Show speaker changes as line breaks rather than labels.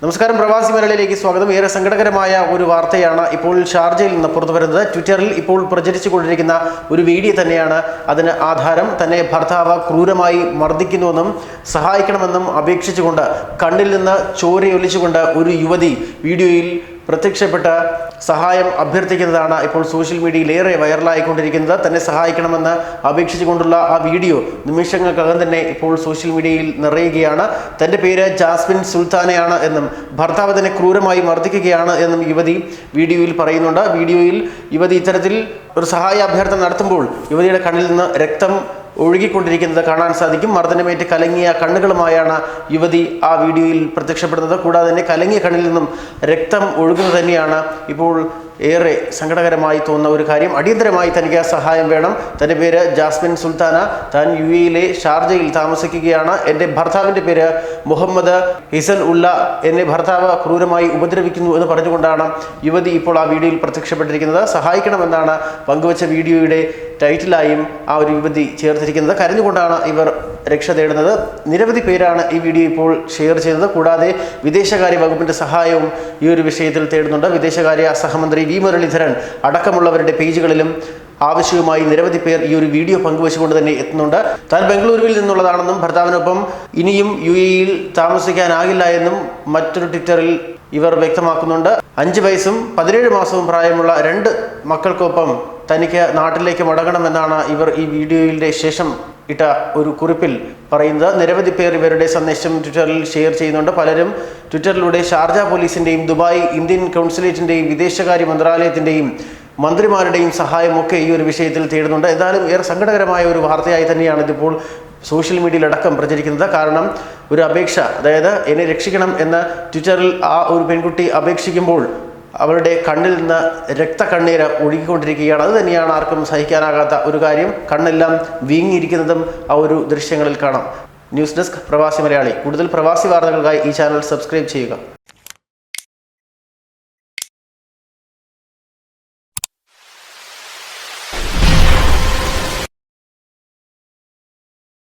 നമസ്കാരം പ്രവാസി മലയാളിയിലേക്ക് സ്വാഗതം. ഏറെ സങ്കടകരമായ ഒരു വാർത്തയാണ് ഇപ്പോൾ ഷാർജയിൽ നിന്ന് പുറത്തു വരുന്നത് ട്വിറ്ററിൽ ഇപ്പോൾ പ്രചരിച്ചു കൊണ്ടിരിക്കുന്ന ഒരു വീഡിയോ തന്നെയാണ് അതിന് ആധാരം. തന്നെ ഭർത്താവ് ക്രൂരമായി മർദ്ദിക്കുന്നുവെന്നും സഹായിക്കണമെന്നും അപേക്ഷിച്ചുകൊണ്ട് കണ്ണിൽ നിന്ന് ചോരയൊലിച്ചുകൊണ്ട് ഒരു യുവതി വീഡിയോയിൽ പ്രത്യക്ഷപ്പെട്ട സഹായം അഭ്യർത്ഥിക്കുന്നതാണ് ഇപ്പോൾ സോഷ്യൽ മീഡിയയിൽ ഏറെ വൈറലായിക്കൊണ്ടിരിക്കുന്നത്. തന്നെ സഹായിക്കണമെന്ന് അപേക്ഷിച്ചുകൊണ്ടുള്ള ആ വീഡിയോ നിമിഷങ്ങൾക്കകം തന്നെ ഇപ്പോൾ സോഷ്യൽ മീഡിയയിൽ നിറയുകയാണ്. തന്റെ പേര് ജാസ്മിൻ സുൽത്താനയാണ് എന്നും ഭർത്താവ് തന്നെ ക്രൂരമായി മർദ്ദിക്കുകയാണ് എന്നും യുവതി വീഡിയോയിൽ പറയുന്നുണ്ട്. വീഡിയോയിൽ യുവതി ഇത്തരത്തിൽ ഒരു സഹായ അഭ്യർത്ഥന നടത്തുമ്പോൾ യുവതിയുടെ കണ്ണിൽ നിന്ന് രക്തം ഒഴുകിക്കൊണ്ടിരിക്കുന്നത് കാണാൻ സാധിക്കും. മർദ്ദനമേറ്റ് കലങ്ങിയ കണ്ണുകളുമായാണ് യുവതി ആ വീഡിയോയിൽ പ്രത്യക്ഷപ്പെടുന്നത്. കൂടാതെ തന്നെ കലങ്ങിയ കണ്ണിൽ നിന്നും രക്തം ഒഴുകുന്നത് തന്നെയാണ് ഇപ്പോൾ ഏറെ സങ്കടകരമായി തോന്നുന്ന ഒരു കാര്യം. അടിയന്തരമായി തനിക്ക് സഹായം വേണം. തന്റെ പേര് ജാസ്മിൻ സുൽത്താന. താൻ യു എയിലെ ഷാർജയിൽ താമസിക്കുകയാണ്. എന്റെ ഭർത്താവിന്റെ പേര് മുഹമ്മദ് ഹിസൻ ഉള്ള. എന്നെ ഭർത്താവ് ക്രൂരമായി ഉപദ്രവിക്കുന്നു എന്ന് പറഞ്ഞുകൊണ്ടാണ് യുവതി ഇപ്പോൾ ആ വീഡിയോയിൽ പ്രത്യക്ഷപ്പെട്ടിരിക്കുന്നത്. സഹായിക്കണമെന്നാണ് പങ്കുവച്ച വീഡിയോയുടെ ടൈറ്റിലായും ആ ഒരു യുവതി ചേർത്തിരിക്കുന്നത്. കരഞ്ഞുകൊണ്ടാണ് ഇവർ രക്ഷ തേടുന്നത്. നിരവധി പേരാണ് ഈ വീഡിയോ ഇപ്പോൾ ഷെയർ ചെയ്തത്. കൂടാതെ വിദേശകാര്യ വകുപ്പിന്റെ സഹായവും ഈ ഒരു വിഷയത്തിൽ തേടുന്നുണ്ട്. വിദേശകാര്യ സഹമന്ത്രി വി മുരളീധരൻ അടക്കമുള്ളവരുടെ പേജുകളിലും ആവശ്യവുമായി നിരവധി പേർ ഈ ഒരു വീഡിയോ പങ്കുവച്ചുകൊണ്ട് തന്നെ എത്തുന്നുണ്ട്. താൻ ബംഗളൂരുവിൽ നിന്നുള്ളതാണെന്നും ഭർത്താവിനൊപ്പം ഇനിയും യു എയിൽ താമസിക്കാനാകില്ല എന്നും മറ്റൊരു ട്വിറ്ററിൽ ഇവർ വ്യക്തമാക്കുന്നുണ്ട്. അഞ്ച് വയസ്സും പതിനേഴ് മാസവും പ്രായമുള്ള രണ്ട് മക്കൾക്കൊപ്പം തനിക്ക് നാട്ടിലേക്ക് മടങ്ങണമെന്നാണ് ഇവർ ഈ വീഡിയോയിലെ ശേഷം ഇട്ട ഒരു കുറിപ്പിൽ പറയുന്നത്. നിരവധി പേർ ഇവരുടെ സന്ദേശം ട്വിറ്ററിൽ ഷെയർ ചെയ്യുന്നുണ്ട്. പലരും ട്വിറ്ററിലൂടെ ഷാർജ പോലീസിന്റെയും ദുബായ് ഇന്ത്യൻ കൗൺസിലേറ്റിന്റെയും വിദേശകാര്യ മന്ത്രാലയത്തിന്റെയും മന്ത്രിമാരുടെയും സഹായമൊക്കെ ഈ ഒരു വിഷയത്തിൽ തേടുന്നുണ്ട്. എന്തായാലും ഏറെ സങ്കടകരമായ ഒരു വാർത്തയായി തന്നെയാണ് ഇതിപ്പോൾ സോഷ്യൽ മീഡിയയിലടക്കം പ്രചരിക്കുന്നത്. കാരണം ഒരു അപേക്ഷ അതായത് എന്നെ രക്ഷിക്കണം എന്ന് ട്വിറ്ററിൽ ആ ഒരു പെൺകുട്ടി അപേക്ഷിക്കുമ്പോൾ അവളുടെ കണ്ണിൽ നിന്ന് രക്തക്കണ്ണീര് ഒഴുകിക്കൊണ്ടിരിക്കുകയാണ്. അത് തന്നെയാണ് ആർക്കും സഹിക്കാനാകാത്ത ഒരു കാര്യം. കണ്ണെല്ലാം വീങ്ങിയിരിക്കുന്നതും ആ ഒരു ദൃശ്യങ്ങളിൽ കാണാം. ന്യൂസ് ഡെസ്ക് പ്രവാസി മലയാളി. കൂടുതൽ പ്രവാസി വാർത്തകൾക്കായി ഈ ചാനൽ സബ്സ്ക്രൈബ് ചെയ്യുക.